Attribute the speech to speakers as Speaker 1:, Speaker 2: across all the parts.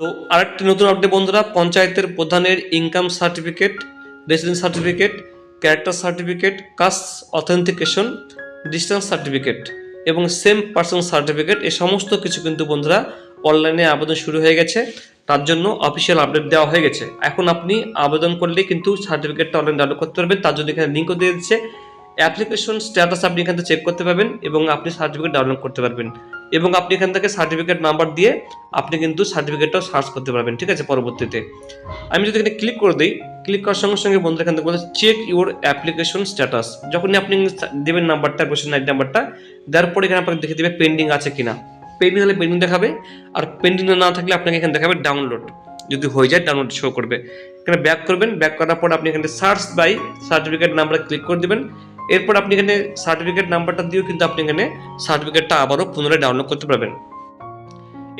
Speaker 1: তো আরেকটি নতুন আপডেট বন্ধুরা, পঞ্চায়েতের প্রধানের income certificate residence certificate character certificate caste authentication distance certificate এবং সেম পার্সন সার্টিফিকেট এই সমস্ত কিছু কিন্তু বন্ধুরা অনলাইনে আবেদন শুরু হয়ে গেছে। তার জন্য অফিসিয়াল আপডেট দেওয়া হয়ে গেছে। এখন আপনি আবেদন করলে কিন্তু সার্টিফিকেটটা অনলাইন ডাউনলোড করতে পারবেন। তার জন্য এখানে লিঙ্কও দিয়ে দিচ্ছে। অ্যাপ্লিকেশন স্ট্যাটাস আপনি এখান থেকে চেক করতে পারবেন এবং আপনি সার্টিফিকেট ডাউনলোড করতে পারবেন। এবং আপনি এখান থেকে সার্টিফিকেট নাম্বার দিয়ে আপনি কিন্তু সার্টিফিকেটটাও সার্চ করতে পারবেন, ঠিক আছে, পরবর্তীতে। আমি যদি এখানে ক্লিক করে দিই ক্লিক করার সঙ্গে সঙ্গে বন্ধুরা এখান থেকে চেক ইউর অ্যাপ্লিকেশন স্ট্যাটাস যখনই আপনি দেবেন নাম্বারটা কোশ্চেন আইডি নাম্বারটা দেওয়ার পরে এখানে আপনাকে দেখে দেবে পেন্ডিং আছে কিনা। পেন্ডিং হলে পেন্ডিং দেখাবে, আর পেন্ডিং না থাকলে আপনাকে এখানে দেখাবে ডাউনলোড যদি হয়ে যায় ডাউনলোড শো করবে। এখানে ব্যাক করবেন ব্যাক করার পর আপনি এখানে সার্চ বাই সার্টিফিকেট নাম্বারে ক্লিক করে দেবেন। এরপর আপনি এখানে সার্টিফিকেট নাম্বারটা দিয়েও কিন্তু আপনি এখানে সার্টিফিকেটটা আবারও পুনরায় ডাউনলোড করতে পারবেন।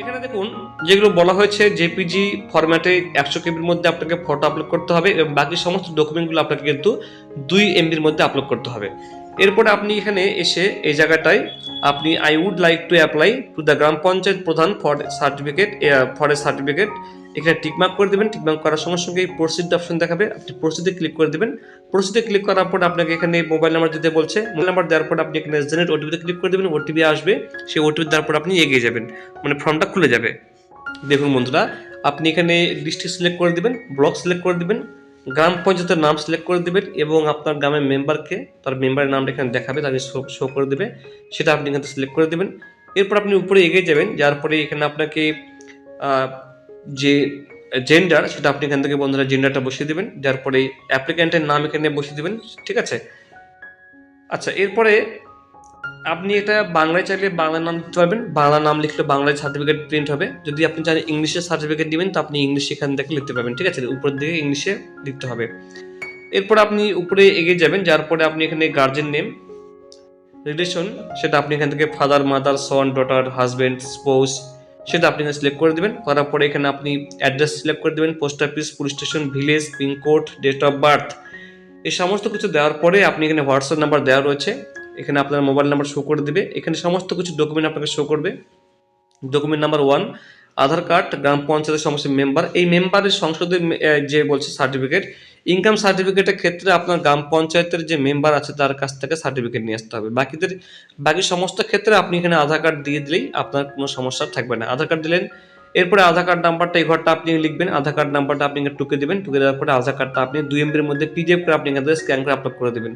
Speaker 1: এখানে দেখুন, যেগুলো বলা হয়েছে জেপিজি ফরম্যাটে একশো কেবির মধ্যে আপনাকে ফটো আপলোড করতে হবে এবং বাকি সমস্ত ডকুমেন্টগুলো আপনাকে কিন্তু দুই এমবির মধ্যে আপলোড করতে হবে। এরপরে আপনি এখানে এসে এই জায়গাটায় আপনি I would like to apply to the gram panchayat pradhan for certificate for a certificate এখানে টিকমার্ক করে দেবেন টিকমার্ক করার সঙ্গে সঙ্গে প্রসিড অপশন দেখাবে। আপনি প্রসিডে ক্লিক করে দেবেন। প্রসিডে ক্লিক করার পর আপনাকে এখানে মোবাইল নাম্বার দিতে বলছে মোবাইল নাম্বার দেওয়ার পর আপনি এখানে জেনারেট ওটিপিতে ক্লিক করে দেবেন। ওটিপি আসবে, সেই ওটিপি দেওয়ার পর আপনি এগিয়ে যাবেন। মানে ফর্মটা খুলে যাবে। দেখুন বন্ধুরা, আপনি এখানে ডিস্ট্রিক্ট সিলেক্ট করে দিবেন ব্লক সিলেক্ট করে দিবেন, গ্রাম পঞ্চায়েতের নাম সিলেক্ট করে দিবেন এবং আপনার গ্রামের মেম্বারকে তার মেম্বারের নামটা এখানে দেখাবে, তাকে শো করে দেবে, সেটা আপনি এখানে সিলেক্ট করে দেবেন। এরপর আপনি উপরে এগিয়ে যাবেন, যার পরে এখানে আপনাকে যে জেন্ডার সেটা আপনি এখান থেকে বন্ধুরা জেন্ডারটা বসিয়ে দেবেন, যার পরে অ্যাপ্লিক্যান্টের নাম এখানে বসিয়ে দেবেন, ঠিক আছে? আচ্ছা এরপরে আপনি এটা বাংলায় চাইলে বাংলা নাম দিতে পারবেন, বাংলা নাম লিখলে বাংলায় সার্টিফিকেট প্রিন্ট হবে। যদি আপনি চান ইংলিশে সার্টিফিকেট দিবেন, তো আপনি ইংলিশ এখান থেকে লিখতে পারবেন, ঠিক আছে? উপরের দিকে ইংলিশে লিখতে হবে। এরপর আপনি উপরে এগিয়ে যাবেন, যার পরে আপনি এখানে গার্জেন নেম রিলেশন সেটা আপনি এখান থেকে father mother son daughter husband spouse সেটা আপনি এখানে সিলেক্ট করে দেবেন, করার পরে এখানে আপনি অ্যাড্রেস সিলেক্ট করে দেবেন post office police station village pincode date of birth এই সমস্ত কিছু দেওয়ার পরে আপনি এখানে হোয়াটসঅ্যাপ নাম্বার দেওয়া রয়েছে, এখানে আপনার মোবাইল নাম্বার শো করে দেবে। এখানে সমস্ত কিছু ডকুমেন্ট আপনাকে শো করবে। Document number one Aadhaar card গ্রাম পঞ্চায়েতের সমস্ত মেম্বার এই মেম্বারের সংসদের যে বলছে সার্টিফিকেট ইনকাম সার্টিফিকেটের ক্ষেত্রে আপনার গ্রাম পঞ্চায়েতের যে মেম্বার আছে তার কাছ থেকে সার্টিফিকেট নিয়ে আসতে হবে। বাকিদের, বাকি সমস্ত ক্ষেত্রে আপনি এখানে আধার কার্ড দিয়ে দিলেই আপনার কোনো সমস্যা থাকবে না। আধার কার্ড দিলেন, এরপরে আধার কার্ড নাম্বারটা এই ঘরটা আপনি লিখবেন, আধার কার্ড নাম্বারটা আপনি টুকে দেবেন টুকে দেওয়ার পরে আধার কার্ডটা আপনি দুই এমবির মধ্যে পিডিএফ করে আপনি এখান থেকে স্ক্যান করে আপলোড করে দেবেন।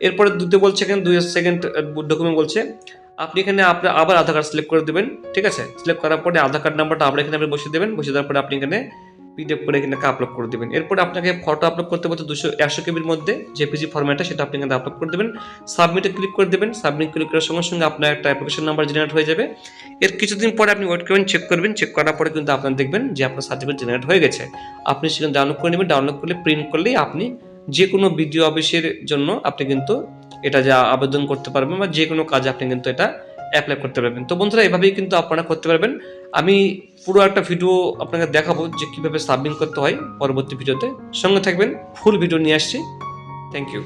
Speaker 1: এরপরে দুটো বলছে এখানে, দুই সেকেন্ড ডকুমেন্ট বলছে, আপনি এখানে আপনার আবার আধার কার্ড সিলেক্ট করে দেবেন, ঠিক আছে? সিলেক্ট করার পরে আধার কার্ড নাম্বারটা আবার এখানে আপনি বসিয়ে দেবেন, বসিয়ে দেওয়ার পরে আপনি এখানে পিডিএফ করে এখানে আপলোড করে দেবেন। এরপর আপনাকে ফটো আপলোড করতে বলতে দুশো একশো কেবির মধ্যে যে জেপিজি ফরম্যাটে সেটা আপনি কিন্তু আপলোড করে দেবেন। সাবমিটে ক্লিক করে দেবেন। সাবমিট ক্লিক করার সঙ্গে সঙ্গে আপনার একটা অ্যাপ্লিকেশন নাম্বার জেনারেট হয়ে যাবে। এর কিছুদিন পরে আপনি ওয়েট করবেন চেক করবেন। চেক করার পরে কিন্তু আপনার দেখবেন যে আপনার সার্টিফিকেট জেনারেট হয়ে গেছে। আপনি সেখানে ডাউনলোড করে নেবেন। ডাউনলোড করলে প্রিন্ট করলেই আপনি যে কোনো ভিডিও অফিসের জন্য আপনি কিন্তু এটা যা আবেদন করতে পারবেন বা যে কোনো কাজে আপনি কিন্তু এটা অ্যাপ্লাই করতে পারবেন। তো বন্ধুরা, এভাবেই কিন্তু আপনারা করতে পারবেন। আমি পুরো একটা ভিডিও আপনাকে দেখাবো যে কীভাবে সাবমিট করতে হয় পরবর্তী ভিডিওতে সঙ্গে থাকবেন ফুল ভিডিও নিয়ে আসছি। Thank you